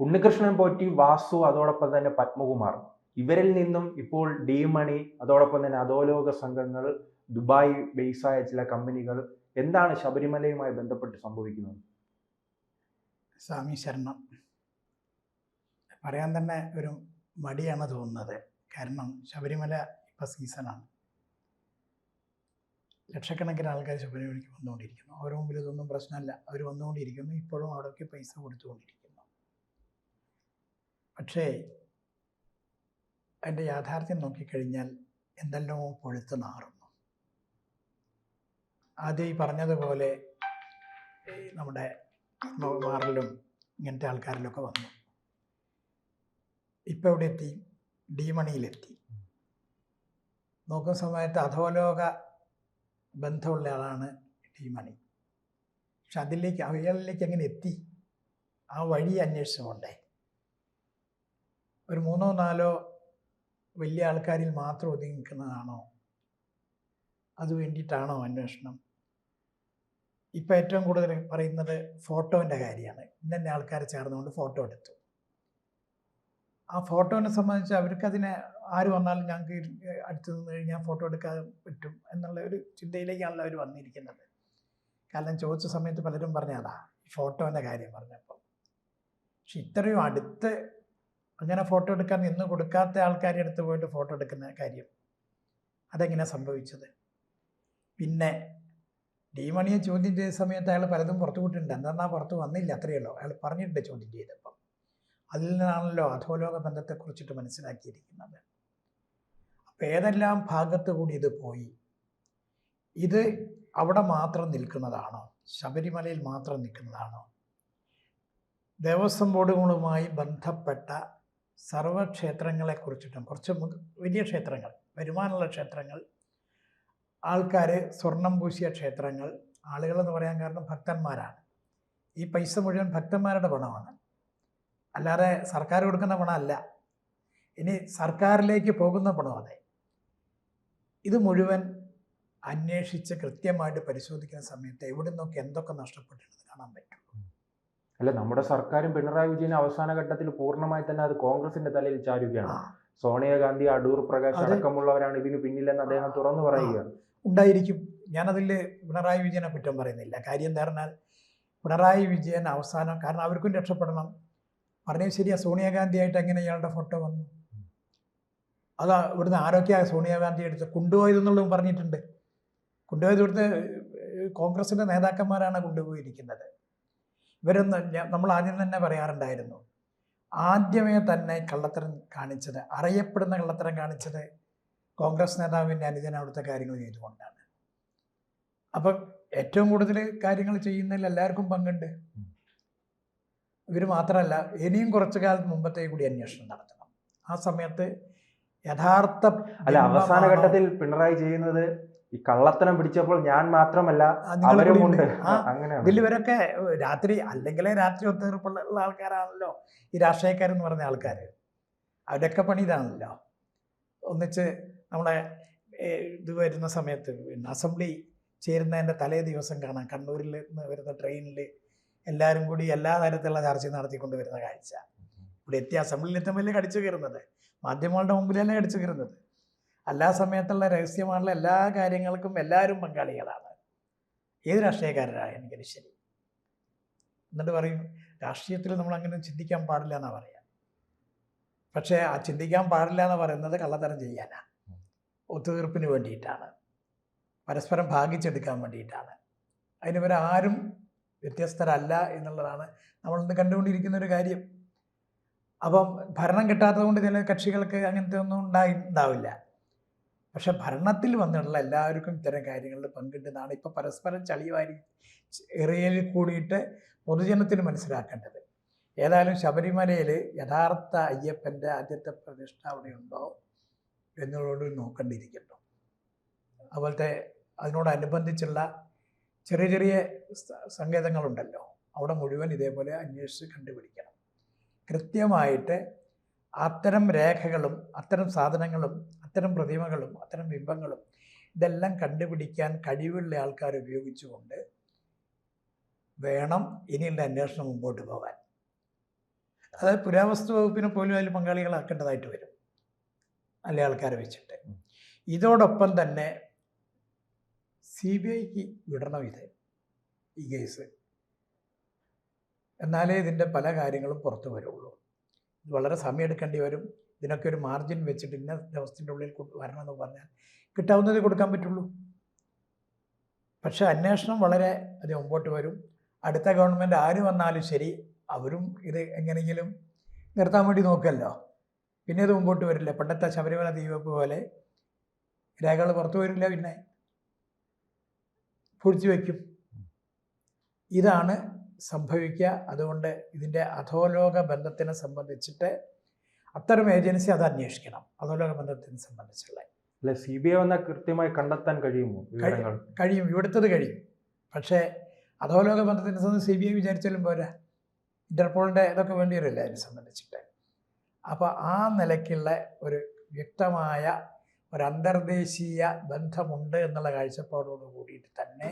ഉണ്ണികൃഷ്ണൻ പോറ്റി വാസു അതോടൊപ്പം തന്നെ പത്മകുമാർ. ഇവരിൽ നിന്നും ഇപ്പോൾ ഡി മണി അതോടൊപ്പം തന്നെ അധോലോക സംഘങ്ങൾ ദുബായ് ബേസായ ചില കമ്പനികൾ എന്താണ് ശബരിമലയുമായി ബന്ധപ്പെട്ട് സംഭവിക്കുന്നത്? സ്വാമി ശരണം. പറയാൻ തന്നെ ഒരു മടിയാണ് തോന്നുന്നത്. കാരണം ശബരിമല ഇപ്പം സീസണാണ്. ലക്ഷക്കണക്കിന് ആൾക്കാർ ശബരിമലയ്ക്ക് വന്നുകൊണ്ടിരിക്കുന്നു. അവരുടെ മുമ്പിൽ ഇതൊന്നും പ്രശ്നമല്ല. അവർ വന്നുകൊണ്ടിരിക്കുന്നു. ഇപ്പോഴും അവിടേക്ക് പൈസ കൊടുത്തുകൊണ്ടിരിക്കുന്നു. പക്ഷേ അതിന്റെ യാഥാർത്ഥ്യം നോക്കിക്കഴിഞ്ഞാൽ എന്തെല്ലോ പൊഴുത്ത് നാറുന്നു. ആദ്യം ഈ പറഞ്ഞതുപോലെ നമ്മുടെ മാറിലും ഇങ്ങനത്തെ ആൾക്കാരിലൊക്കെ വന്നു. ഇപ്പം എവിടെ എത്തി ഡിമണിയിലെത്തി നോക്കുന്ന സമയത്ത് അധോലോക ബന്ധമുള്ള ആളാണ് ഡിമണി പക്ഷെ അതിലേക്ക് അയാളിലേക്ക് എങ്ങനെ എത്തി? ആ വഴി അന്വേഷിച്ചു പോണ്ടേ ഒരു മൂന്നോ നാലോ വലിയ ആൾക്കാരിൽ മാത്രം ഒതുങ്ങി നിൽക്കുന്നതാണോ? അത് വേണ്ടിയിട്ടാണോ അന്വേഷണം? ഇപ്പം ഏറ്റവും കൂടുതൽ പറയുന്നത് ഫോട്ടോന്റെ കാര്യമാണ്. ഇന്നെ ആൾക്കാർ ചേർന്നുകൊണ്ട് ഫോട്ടോ എടുത്തു. ആ ഫോട്ടോനെ സംബന്ധിച്ച് അവർക്കതിനെ ആര് വന്നാലും ഞങ്ങൾക്ക് അടുത്ത് നിന്ന് കഴിഞ്ഞാൽ ഫോട്ടോ എടുക്കാൻ പറ്റും എന്നുള്ള ഒരു ചിന്തയിലേക്കാണല്ലോ അവർ വന്നിരിക്കുന്നത്. കാരണം ചോദിച്ച സമയത്ത് പലരും പറഞ്ഞതാ ഈ ഫോട്ടോന്റെ കാര്യം പറഞ്ഞപ്പോൾ പക്ഷെ ഇത്രയും അടുത്ത് അങ്ങനെ ഫോട്ടോ എടുക്കാൻ നിന്ന് കൊടുക്കാത്ത ആൾക്കാരെ അടുത്ത് പോയിട്ട് ഫോട്ടോ എടുക്കുന്ന കാര്യം. അതെങ്ങനെ സംഭവിച്ചത്? പിന്നെ ഡിമണിയെ ചോദ്യം ചെയ്ത സമയത്ത് അയാൾ പലതും പുറത്തു വിട്ടിട്ടുണ്ട്. എന്താ പുറത്ത് വന്നില്ല അത്രയല്ലോ അയാൾ പറഞ്ഞിട്ടുണ്ട് ചോദ്യം ചെയ്തപ്പം. അതിൽ നിന്നാണല്ലോ അധോലോക ബന്ധത്തെക്കുറിച്ചിട്ട് മനസ്സിലാക്കിയിരിക്കുന്നത്. അപ്പം ഏതെല്ലാം ഭാഗത്ത് കൂടി ഇത് പോയി? ഇത് അവിടെ മാത്രം നിൽക്കുന്നതാണോ? ശബരിമലയിൽ മാത്രം നിൽക്കുന്നതാണോ? ദേവസ്വം ബോർഡുകളുമായി ബന്ധപ്പെട്ട സർവക്ഷേത്രങ്ങളെക്കുറിച്ചിട്ടും കുറച്ച് വലിയ ക്ഷേത്രങ്ങൾ വരുമാനമുള്ള ക്ഷേത്രങ്ങൾ ആൾക്കാർ സ്വർണം പൂശിയ ക്ഷേത്രങ്ങൾ ആളുകളെന്ന് പറയാൻ കാരണം ഭക്തന്മാരാണ്. ഈ പൈസ മുഴുവൻ ഭക്തന്മാരുടെ പണമാണ്. അല്ലാതെ സർക്കാർ കൊടുക്കുന്ന പണമല്ല. ഇനി സർക്കാരിലേക്ക് പോകുന്ന പണമാണ് ഇത് മുഴുവൻ അന്വേഷിച്ച് കൃത്യമായിട്ട് പരിശോധിക്കുന്ന സമയത്ത് എവിടെ നിന്നൊക്കെ എന്തൊക്കെ നഷ്ടപ്പെട്ടിട്ടുണ്ട് കാണാൻ പറ്റും. അല്ല നമ്മുടെ സർക്കാരും പിണറായി വിജയൻ അവസാന ഘട്ടത്തിൽ പൂർണമായി തന്നെ അത് കോൺഗ്രസിന്റെ തലയിൽ ചാരുകയാണ്. സോണിയാഗാന്ധി അടൂർ പ്രകാശ് അടക്കമുള്ളവരാണ് ഇതിന് പിന്നിലെന്ന് അദ്ദേഹം തുറന്നു പറയുകയാണ്. ഉണ്ടായിരിക്കും. ഞാനതിൽ പിണറായി വിജയനെ കുറ്റം പറയുന്നില്ല. കാര്യം എന്താ പറഞ്ഞാൽ പിണറായി വിജയൻ അവസാനം കാരണം അവർക്കും രക്ഷപ്പെടണം. പറഞ്ഞത് ശരിയാ സോണിയാഗാന്ധിയായിട്ട് എങ്ങനെ ഇയാളുടെ ഫോട്ടോ വന്നു? അത് ഇവിടുന്ന് ആരൊക്കെയാണ് സോണിയാഗാന്ധി എടുത്ത് കൊണ്ടുപോയതെന്നുള്ളതും പറഞ്ഞിട്ടുണ്ട്. കൊണ്ടുപോയത് ഇവിടുത്തെ കോൺഗ്രസിന്റെ കോൺഗ്രസിന്റെ നേതാക്കന്മാരാണ് കൊണ്ടുപോയിരിക്കുന്നത്. ഇവരൊന്ന് നമ്മൾ ആദ്യം തന്നെ പറയാറുണ്ടായിരുന്നു. ആദ്യമേ തന്നെ കള്ളത്തരം കാണിച്ചത് അറിയപ്പെടുന്ന കള്ളത്തരം കാണിച്ചത് കോൺഗ്രസ് നേതാവിന്റെ അനുജൻ അവിടുത്തെ കാര്യങ്ങൾ ചെയ്തുകൊണ്ടാണ്. അപ്പം ഏറ്റവും കൂടുതൽ കാര്യങ്ങൾ ചെയ്യുന്നതിൽ എല്ലാവർക്കും പങ്കുണ്ട്. ഇവർ മാത്രമല്ല ഇനിയും കുറച്ചു കാലത്ത് മുമ്പത്തെ കൂടി അന്വേഷണം നടത്തണം. ആ സമയത്ത് യഥാർത്ഥ അല്ല അവസാന ഘട്ടത്തിൽ പിണറായി ചെയ്യുന്നത് ഈ കള്ളത്തനം പിടിച്ചപ്പോൾ ഞാൻ മാത്രമല്ല അവരുമുണ്ട്. അങ്ങനെയാണ്. ഏഹ്, രാത്രി അല്ലെങ്കിലേ രാത്രി ഒത്തുതീർപ്പുള്ള ആൾക്കാരാണല്ലോ. ഈ രാഷ്ട്രീയക്കാരെന്ന് പറഞ്ഞ ആൾക്കാർ അവരൊക്കെ പണി ഇതാണല്ലോ. ഒന്നിച്ച് നമ്മളെ ഇത് വരുന്ന സമയത്ത് പിന്നെ അസംബ്ലി ചേരുന്നതിന്റെ തലേ ദിവസം കാണാം. കണ്ണൂരിൽ നിന്ന് വരുന്ന ട്രെയിനിൽ എല്ലാവരും കൂടി എല്ലാ തരത്തിലുള്ള ചർച്ച നടത്തിക്കൊണ്ട് വരുന്ന കാഴ്ച. ഇവിടെ എത്തി അസംബ്ലിയിൽ എത്തുമ്പോൾ കടിച്ചു കയറുന്നത്? മാധ്യമങ്ങളുടെ മുമ്പിലല്ലേ കടിച്ചു കയറുന്നത്? എല്ലാ സമയത്തുള്ള രഹസ്യമായുള്ള എല്ലാ കാര്യങ്ങൾക്കും എല്ലാവരും പങ്കാളികളാണ്. ഏത് രാഷ്ട്രീയക്കാരനാണ് എനിക്കത് ശരി? എന്നിട്ട് പറയും രാഷ്ട്രീയത്തിൽ നമ്മൾ അങ്ങനെ ചിന്തിക്കാൻ പാടില്ല എന്നാണ് പറയാം. പക്ഷേ ആ ചിന്തിക്കാൻ പാടില്ല എന്ന് പറയുന്നത് കള്ളത്തരം ചെയ്യാനാണ് ഒത്തുതീർപ്പിന് വേണ്ടിയിട്ടാണ്. പരസ്പരം ഭാഗിച്ചെടുക്കാൻ വേണ്ടിയിട്ടാണ്. അതിന് ആരും വ്യത്യസ്തരല്ല എന്നുള്ളതാണ് നമ്മളിന്ന് കണ്ടുകൊണ്ടിരിക്കുന്ന ഒരു കാര്യം. അപ്പം ഭരണം കിട്ടാത്തത് കൊണ്ട് ചില കക്ഷികൾക്ക് അങ്ങനത്തെ ഒന്നും ഉണ്ടായി ഉണ്ടാവില്ല. പക്ഷെ ഭരണത്തിൽ വന്നിട്ടുള്ള എല്ലാവർക്കും ഇത്തരം കാര്യങ്ങളിൽ പങ്കിട്ടെന്നാണ് ഇപ്പോൾ പരസ്പരം ചളിവാരി എറിയലിൽ കൂടിയിട്ട് പൊതുജനത്തിന് മനസ്സിലാക്കേണ്ടത്. ഏതായാലും ശബരിമലയിൽ യഥാർത്ഥ അയ്യപ്പന്റെ ആദ്യത്തെ പ്രതിഷ്ഠ അവിടെ ഉണ്ടോ എന്നുള്ളത് നോക്കേണ്ടിയിരിക്കുന്നു. അതുപോലത്തെ അതിനോടനുബന്ധിച്ചുള്ള ചെറിയ ചെറിയ സങ്കേതങ്ങളുണ്ടല്ലോ. അവിടെ മുഴുവൻ ഇതേപോലെ അന്വേഷിച്ച് കണ്ടുപിടിക്കണം. കൃത്യമായിട്ട് അത്തരം രേഖകളും അത്തരം സാധനങ്ങളും അത്തരം പ്രതിമകളും അത്തരം ബിംബങ്ങളും ഇതെല്ലാം കണ്ടുപിടിക്കാൻ കഴിവുള്ള ആൾക്കാർ ഉപയോഗിച്ചുകൊണ്ട് വേണം ഇനിയുള്ള അന്വേഷണം മുമ്പോട്ട് പോകാൻ അതായത് പുരാവസ്തു വകുപ്പിനെ പോലും അതിൽ പങ്കാളികളാക്കേണ്ടതായിട്ട് വരും. നല്ല ആൾക്കാരെ വെച്ചിട്ട്. ഇതോടൊപ്പം തന്നെ സി ബി ഐക്ക് വിടണം ഇത് ഈ കേസ്. എന്നാലേ ഇതിന്റെ പല കാര്യങ്ങളും പുറത്തു വരുള്ളൂ. ഇത് വളരെ സമയമെടുക്കേണ്ടി വരും. ഇതിനൊക്കെ ഒരു മാർജിൻ വെച്ചിട്ട് ഇന്ന ദിവസത്തിന്റെ ഉള്ളിൽ വരണം എന്ന് പറഞ്ഞാൽ കിട്ടാവുന്നതേ കൊടുക്കാൻ പറ്റുള്ളൂ. പക്ഷേ അന്വേഷണം വളരെ അത് മുമ്പോട്ട് വരും. അടുത്ത ഗവൺമെന്റ് ആര് വന്നാലും ശരി അവരും ഇത് എങ്ങനെയെങ്കിലും നിർത്താൻ വേണ്ടി നോക്കുമല്ലോ പിന്നെ അത് മുമ്പോട്ട് വരില്ല. പണ്ടത്തെ ശബരിമല ദീപപ്പ് പോലെ രേഖകൾ പുറത്തു വരില്ല പിന്നെ. പൊടിച്ചു വയ്ക്കും ഇതാണ് സംഭവിക്കുക. അതുകൊണ്ട് ഇതിന്റെ അധോലോക ബന്ധത്തിനെ സംബന്ധിച്ചിട്ട് അത്തരം ഏജൻസി അത് അന്വേഷിക്കണം. അധോലോക ബന്ധത്തിനെ സംബന്ധിച്ചുള്ള. അല്ലെ സി ബി ഐ വന്നാൽ കൃത്യമായി കണ്ടെത്താൻ കഴിയുമോ കഴിയും. ഇവിടുത്തത് കഴിയും. പക്ഷേ അധോലോക ബന്ധത്തിനെ സംബന്ധിച്ച് സി ബി ഐ വിചാരിച്ചാലും പോരാ. ഇന്റർപോളിന്റെ ഇതൊക്കെ വേണ്ടി വരില്ല അതിനെ സംബന്ധിച്ചിട്ട്. അപ്പോൾ ആ നിലയ്ക്കുള്ള ഒരു വ്യക്തമായ ഒരു അന്തർദേശീയ ബന്ധമുണ്ട് എന്നുള്ള കാഴ്ചപ്പാടോട് കൂടിയിട്ട് തന്നെ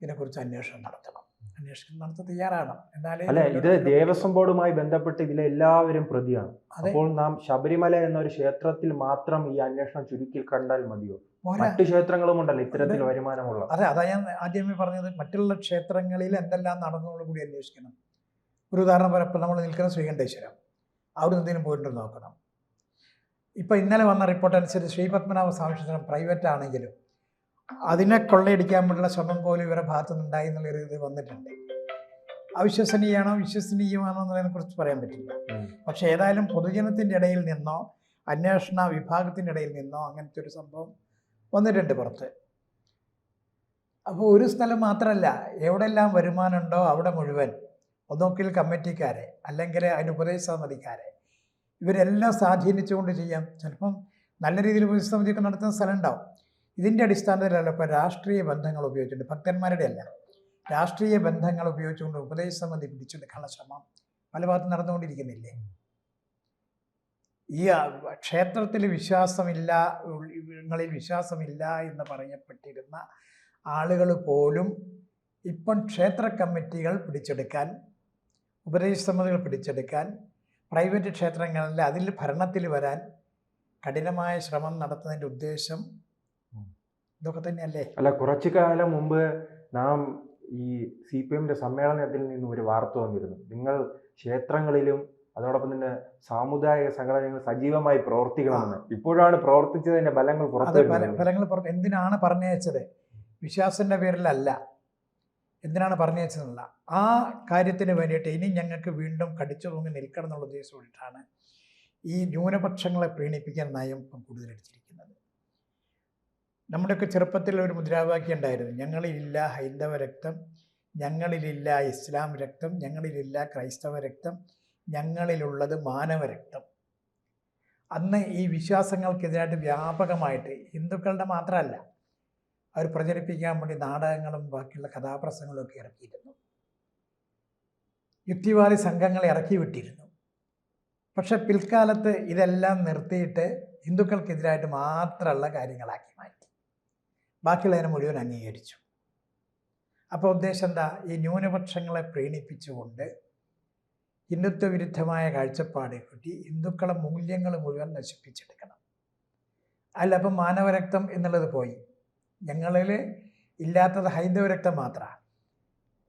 ഇതിനെക്കുറിച്ച് അന്വേഷണം നടത്തണം. അന്വേഷണം നടത്താൻ തയ്യാറാണ് എന്നാലേ അല്ലെ ഇത് ദേവസ്വം ബോർഡുമായി ബന്ധപ്പെട്ട് ഇതിലെ എല്ലാവരും പ്രതിയാണ്. അപ്പോൾ നാം ശബരിമല എന്നൊരു ക്ഷേത്രത്തിൽ മാത്രം ഈ അന്വേഷണം ചുരുക്കി കണ്ടാൽ മതിയോ? മറ്റു ക്ഷേത്രങ്ങളും ഉണ്ടല്ലോ ഇത്തരത്തിൽ വരുമാനമുള്ള. അതെ അതാ ഞാൻ ആദ്യമേ പറഞ്ഞത്. മറ്റുള്ള ക്ഷേത്രങ്ങളിൽ എന്തെല്ലാം നടന്നുള്ളത് കൂടി അന്വേഷിക്കണം. ഒരു ഉദാഹരണം പറയാം. ഇപ്പം നമ്മൾ നിൽക്കുന്ന ശ്രീകണ്ഠേശ്വരം. അവിടെ എന്തെങ്കിലും പോയിട്ടുണ്ടോ നോക്കണം. ഇപ്പം ഇന്നലെ വന്ന റിപ്പോർട്ട് അനുസരിച്ച് ശ്രീപത്മനാഭ സ്വാമി ക്ഷേത്രം പ്രൈവറ്റ് ആണെങ്കിലും അതിനെ കൊള്ളയടിക്കാൻ വേണ്ടിയുള്ള ശ്രമം പോലും ഇവരുടെ ഭാഗത്തു നിന്നുണ്ടായി എന്നുള്ളൊരു ഇത് വന്നിട്ടുണ്ട്. അവിശ്വസനീയമാണോ വിശ്വസനീയമാണോ എന്നുള്ളതിനെ കുറിച്ച് പറയാൻ പറ്റില്ല. പക്ഷെ പക്ഷേ ഏതായാലും പൊതുജനത്തിന്റെ ഇടയിൽ നിന്നോ അന്വേഷണ വിഭാഗത്തിന്റെ ഇടയിൽ നിന്നോ അങ്ങനത്തെ ഒരു സംഭവം വന്നിട്ടുണ്ട് പുറത്ത്. അപ്പോൾ ഒരു സ്ഥലം മാത്രമല്ല എവിടെല്ലാം വരുമാനമുണ്ടോ അവിടെ മുഴുവൻ ഒന്നൊക്കിൽ കമ്മിറ്റിക്കാരെ അല്ലെങ്കിൽ അതിന് ഉപദേശ സമിതിക്കാരെ ഇവരെല്ലാം സ്വാധീനിച്ചുകൊണ്ട് ചെയ്യാം. ചിലപ്പം നല്ല രീതിയിൽ ഉപദേശ സമിതിയൊക്കെ നടത്തുന്ന സ്ഥലം ഉണ്ടാവും. ഇതിന്റെ അടിസ്ഥാനത്തിലല്ല ഇപ്പോൾ രാഷ്ട്രീയ ബന്ധങ്ങൾ ഉപയോഗിച്ചിട്ടുണ്ട് ഭക്തന്മാരുടെ അല്ല രാഷ്ട്രീയ ബന്ധങ്ങൾ ഉപയോഗിച്ചുകൊണ്ട് ഉപദേശ സമിതി പിടിച്ചെടുക്കാനുള്ള ശ്രമം പല ഭാഗത്തും നടന്നുകൊണ്ടിരിക്കുന്നില്ലേ ഈ ക്ഷേത്രത്തിൽ വിശ്വാസമില്ല ങ്ങളിൽ വിശ്വാസമില്ല എന്ന് പറയപ്പെട്ടിരുന്ന ആളുകൾ പോലും ഇപ്പം ക്ഷേത്ര കമ്മിറ്റികൾ പിടിച്ചെടുക്കാൻ ഉപദേശ സമിതികൾ പിടിച്ചെടുക്കാൻ പ്രൈവറ്റ് ക്ഷേത്രങ്ങളിൽ അതിൽ ഭരണത്തിൽ വരാൻ കഠിനമായ ശ്രമം നടത്തുന്നതിന്റെ ഉദ്ദേശം. ഇതൊക്കെ തന്നെയല്ലേ? അല്ല കുറച്ചു കാലം മുമ്പ് നാം ഈ സി പി എമ്മിന്റെ സമ്മേളനത്തിൽ നിന്നും ഒരു വാർത്ത വന്നിരുന്നു. നിങ്ങൾ ക്ഷേത്രങ്ങളിലും അതോടൊപ്പം തന്നെ സാമുദായിക സംഘടനകൾ സജീവമായി പ്രവർത്തിക്കണമെന്ന്. ഇപ്പോഴാണ് പ്രവർത്തിച്ചതിന്റെ ഫലങ്ങൾ പുറത്തു ഫലങ്ങൾ എന്തിനാണ് പറഞ്ഞയച്ചത്? വിശ്വാസത്തിന്റെ പേരിലല്ല. എന്തിനാണ് പറഞ്ഞയച്ചതെന്നല്ല. ആ കാര്യത്തിന് വേണ്ടിയിട്ട് ഇനി ഞങ്ങൾക്ക് വീണ്ടും കടിച്ചു തൂങ്ങി നിൽക്കണം എന്നുള്ള ഉദ്ദേശം വേണ്ടിയിട്ടാണ് ഈ ന്യൂനപക്ഷങ്ങളെ പ്രീണിപ്പിക്കാൻ നയം ഇപ്പം കൂടുതലടിച്ചിരിക്കുന്നത് നമ്മുടെയൊക്കെ ചെറുപ്പത്തിൽ ഒരു മുദ്രാവാക്യം ഉണ്ടായിരുന്നു. ഞങ്ങളിലില്ല ഹൈന്ദവ രക്തം ഞങ്ങളിലില്ല ഇസ്ലാം രക്തം ഞങ്ങളിലില്ല ക്രൈസ്തവ രക്തം ഞങ്ങളിലുള്ളത് മാനവ രക്തം. അന്ന് ഈ വിശ്വാസങ്ങൾക്കെതിരായിട്ട് വ്യാപകമായിട്ട് ഹിന്ദുക്കളുടെ മാത്രമല്ല അവർ പ്രചരിപ്പിക്കാൻ വേണ്ടി നാടകങ്ങളും ബാക്കിയുള്ള കഥാപ്രസംഗങ്ങളും ഒക്കെ ഇറക്കിയിരുന്നു. യുക്തിവാദി സംഘങ്ങളെ ഇറക്കി വിട്ടിരുന്നു. പക്ഷെ പിൽക്കാലത്ത് ഇതെല്ലാം നിർത്തിയിട്ട് ഹിന്ദുക്കൾക്കെതിരായിട്ട് മാത്രമുള്ള കാര്യങ്ങളാക്കി മാറ്റി. ബാക്കിയുള്ളതിനെ മുഴുവൻ അംഗീകരിച്ചു. അപ്പോൾ ഉദ്ദേശം എന്താ? ഈ ന്യൂനപക്ഷങ്ങളെ പ്രീണിപ്പിച്ചുകൊണ്ട് ഹിന്ദുത്വ വിരുദ്ധമായ കാഴ്ചപ്പാട് കിട്ടി ഹിന്ദുക്കളെ മൂല്യങ്ങൾ മുഴുവൻ നശിപ്പിച്ചെടുക്കണം. അല്ല അപ്പം മാനവരക്തം എന്നുള്ളത് പോയി. ഞങ്ങളിൽ ഇല്ലാത്തത് ഹൈന്ദവ രക്തം മാത്രമാണ്.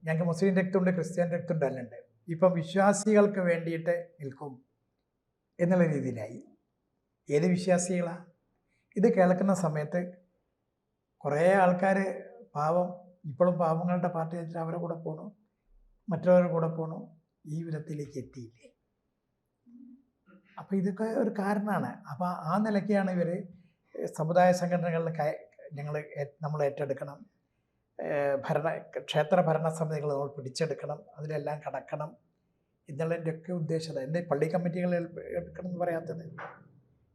ഞങ്ങൾക്ക് മുസ്ലിം രക്തമുണ്ട് ക്രിസ്ത്യൻ രക്തമുണ്ട് അല്ലുണ്ട്. ഇപ്പം വിശ്വാസികൾക്ക് വേണ്ടിയിട്ട് നിൽക്കും എന്നുള്ള രീതിയിലായി. ഏത് വിശ്വാസികളാണ് ഇത് കേൾക്കുന്ന സമയത്ത് കുറേ ആൾക്കാർ പാവം ഇപ്പോഴും പാവങ്ങളുടെ പാർട്ടി വെച്ചിട്ട് അവരുടെ കൂടെ പോകണു മറ്റുള്ളവരുടെ കൂടെ പോകണു ഈ വിധത്തിലേക്ക് എത്തിയില്ലേ? അപ്പോൾ ഇതൊക്കെ ഒരു കാരണമാണ്. അപ്പോൾ ആ നിലയ്ക്കാണ് ഇവർ സമുദായ സംഘടനകളിൽ ഞങ്ങൾ നമ്മൾ ഏറ്റെടുക്കണം. ഭരണ ക്ഷേത്ര ഭരണ സമിതികൾ നമ്മൾ പിടിച്ചെടുക്കണം. അതിലെല്ലാം കടക്കണം എന്നുള്ളതിന്റെയൊക്കെ ഉദ്ദേശം എന്റെ പള്ളി കമ്മിറ്റികൾ എടുക്കണം എന്ന് പറയാത്തത്?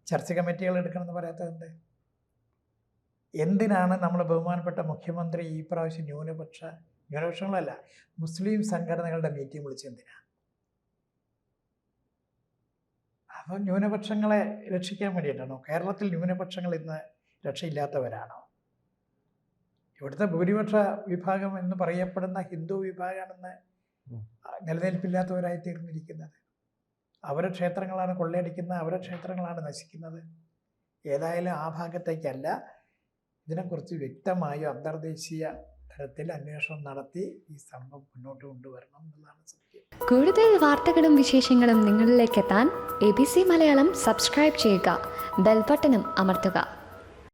ചർച്ച കമ്മിറ്റികൾ എടുക്കണം എന്ന് പറയാത്തതുണ്ട് എന്തിനാണ് നമ്മൾ ബഹുമാനപ്പെട്ട മുഖ്യമന്ത്രി ഈ പ്രാവശ്യം ന്യൂനപക്ഷ ന്യൂനപക്ഷങ്ങളല്ല മുസ്ലിം സംഘടനകളുടെ മീറ്റിംഗ് വിളിച്ചത് എന്തിനാ? അപ്പം ന്യൂനപക്ഷങ്ങളെ രക്ഷിക്കാൻ വേണ്ടിയിട്ടാണോ? കേരളത്തിൽ ന്യൂനപക്ഷങ്ങൾ ഇന്ന് രക്ഷയില്ലാത്തവരാണോ? ഇവിടുത്തെ ഭൂരിപക്ഷ വിഭാഗം എന്ന് പറയപ്പെടുന്ന ഹിന്ദു വിഭാഗമാണെന്ന്. നിലനിൽപ്പില്ലാത്തവരായി തീർന്നിരിക്കുന്നത് അവരുടെ ക്ഷേത്രങ്ങളാണ് കൊള്ളയടിക്കുന്നത് അവരുടെ ക്ഷേത്രങ്ങളാണ് നശിക്കുന്നത്. ഏതായാലും ആ ഭാഗത്തേക്കല്ല ഇതിനെക്കുറിച്ച് വ്യക്തമായ അന്തർദേശീയ തലത്തിൽ അന്വേഷണം നടത്തി ഈ സംഭവം മുന്നോട്ട് കൊണ്ടുവരണം എന്നുള്ളതാണ് സത്യം. കൂടുതൽ വാർത്തകളും വിശേഷങ്ങളും നിങ്ങളിലേക്ക് എത്താൻ A B C Malayalam subscribe ചെയ്യുക ബെൽബട്ടനും അമർത്തുക.